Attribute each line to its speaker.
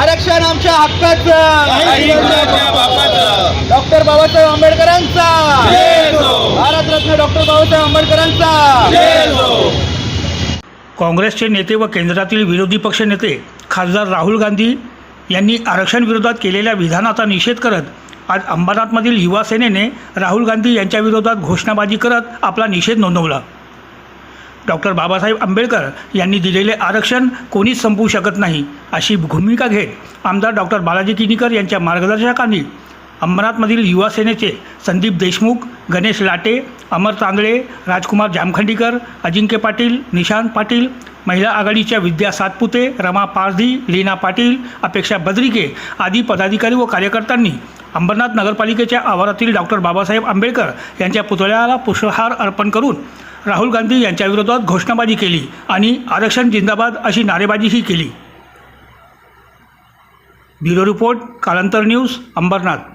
Speaker 1: आरक्षण! आमच्या हक्काचं!
Speaker 2: डॉक्टर बाबासाहेब आंबेडकरांचा! भारतरत्न डॉक्टर बाबासाहेब आंबेडकरांचा!
Speaker 3: काँग्रेसचे नेते व केंद्रातील विरोधी पक्ष नेते खासदार राहुल गांधी यांनी आरक्षण विरोधात केलेल्या विधानाचा निषेध करत आज अंबरनाथमधील युवा सेनेने राहुल गांधी यांच्याविरोधात घोषणाबाजी करत आपला निषेध नोंदवला. डॉक्टर बाबासाहेब आंबेडकर यांनी दिलेले आरक्षण कोणीच संपवू शकत नाही अशी भूमिका घेत आमदार डॉक्टर बालाजी किनीकर यांच्या मार्गदर्शकांनी अंबरनाथमधील युवा सेनेचे संदीप देशमुख गणेश लाटे अमर तांदळे राजकुमार जामखंडीकर अजिंक्य पाटील निशांत पाटील महिला आघाडीच्या विद्या सातपुते रमा पारधी लीना पाटील अपेक्षा बद्रिके आदी पदाधिकारी व कार्यकर्त्यांनी अंबरनाथ नगरपालिकेच्या आवारातील डॉक्टर बाबासाहेब आंबेडकर यांच्या पुतळ्याला पुष्पहार अर्पण करून राहुल गांधी यांच्या विरोधात घोषणाबाजी केली आणि आरक्षण जिंदाबाद अशी नारेबाजीही केली. ब्युरो रिपोर्ट कालांतर न्यूज अंबरनाथ.